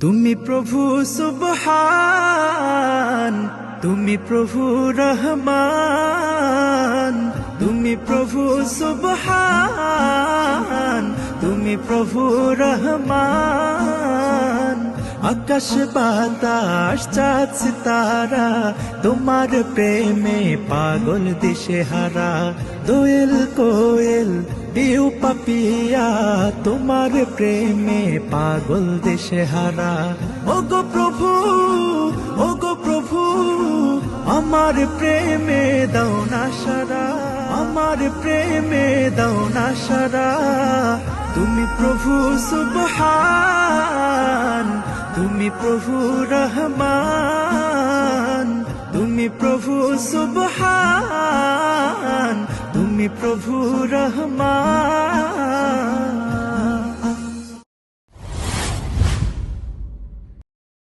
তুমি প্রভু সুবহান, তুমি প্রভু রহমান, তুমি প্রভু সুবহান, তুমি প্রভু রহমান। আকাশ বাতাস চাঁদ সিতারা তোমার প্রেমে পাগল দিশে হারা দোয়েল কোয়েল পিউ পাপিয়া, তোমার প্রেমে পাগল দেশে হারা ও গো প্রভু ও গো প্রভু, আমার প্রেমে দাও না সারা, আমার প্রেমে দাও না সারা। তুমি প্রভু সুবহান, তুমি প্রভু রহমান, তুমি প্রভু সুবহান। প্রভু রহমান।